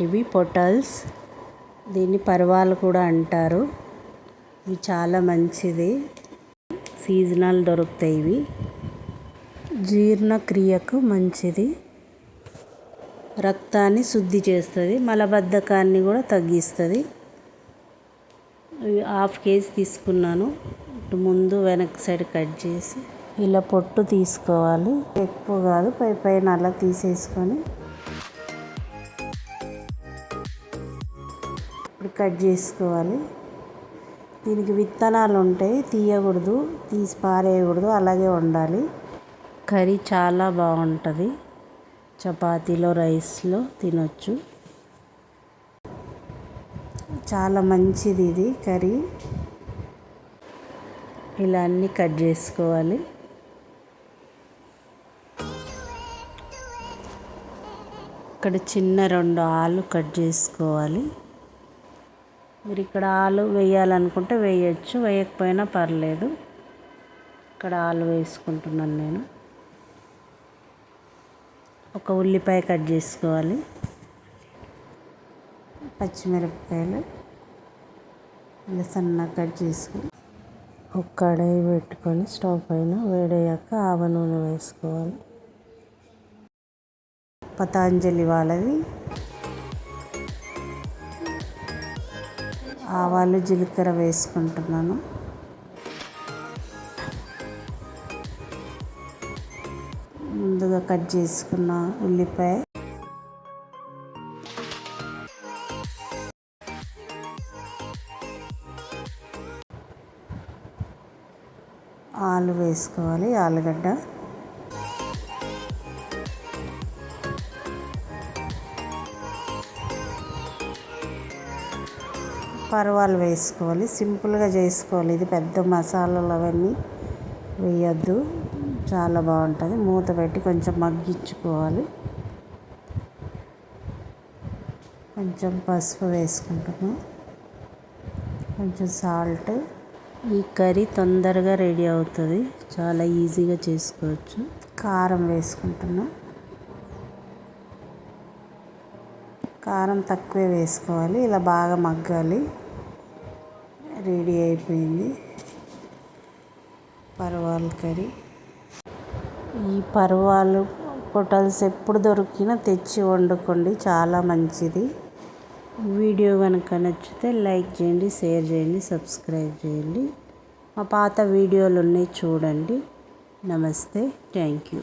ఇవి పొటల్స్. దీన్ని పర్వాలు కూడా అంటారు. ఇవి చాలా మంచిది. సీజనల్ దొరుకుతాయి ఇవి. జీర్ణక్రియకు మంచిది. రక్తాన్ని శుద్ధి చేస్తుంది. మలబద్ధకాన్ని కూడా తగ్గిస్తుంది. హాఫ్ కేజీ తీసుకున్నాను. ఇటు ముందు వెనక్ సైడ్ కట్ చేసి ఇలా పొట్టు తీసుకోవాలి. ఎక్కువ కాదు పై పైన అలా తీసేసుకొని కట్ చేసుకోవాలి. దీనికి విత్తనాలు ఉంటాయి తీయకూడదు తీసి పారేయకూడదు అలాగే ఉండాలి కర్రీ చాలా బాగుంటుంది. చపాతీలో రైస్లో తినొచ్చు. చాలా మంచిది ఇది కర్రీ. ఇలా అన్నీ కట్ చేసుకోవాలి. ఇక్కడ చిన్న రెండు ఆలు కట్ చేసుకోవాలి. మీరు ఇక్కడ ఆలు వేయాలనుకుంటే వేయచ్చు వేయకపోయినా పర్లేదు. ఇక్కడ ఆలు వేసుకుంటున్నాను నేను. ఒక ఉల్లిపాయ కట్ చేసుకోవాలి. పచ్చిమిరపకాయలు ఇలా సన్నగా కట్ చేసుకొని ఒక కడాయి పెట్టుకొని స్టవ్ పైన వేడయ్యాక ఆవ నూనె వేసుకోవాలి. పతాంజలి వాళ్ళది. ఆవాలు జీలకర్ర వేసుకుంటున్నాను. ముందుగా కట్ చేసుకున్న ఉల్లిపాయ. ఆలు వేసుకోవాలి ఆలుగడ్డ. పర్వాలు వేసుకోవాలి. సింపుల్గా చేసుకోవాలి. ఇది పెద్ద మసాలాలు అవన్నీ వేయద్దు. చాలా బాగుంటుంది. మూత పెట్టి కొంచెం మగ్గించుకోవాలి. కొంచెం పసుపు వేసుకుంటాము కొంచెం సాల్ట్. ఈ కర్రీ తొందరగా రెడీ అవుతుంది. చాలా ఈజీగా చేసుకోవచ్చు. కారం వేసుకుంటున్నాం. కారం తక్కువే వేసుకోవాలి. ఇలా బాగా మగ్గాలి. రెడీ అయిపోయింది. పర్వాల కర్రీ. ఈ పర్వాలు పొటల్స్ ఎప్పుడు దొరికినా తెచ్చి వండుకోండి. చాలా మంచిది. వీడియో కనుక నచ్చితే లైక్ చేయండి షేర్ చేయండి సబ్స్క్రైబ్ చేయండి. మా పాత వీడియోలు ఉన్నాయి చూడండి. నమస్తే. Thank you.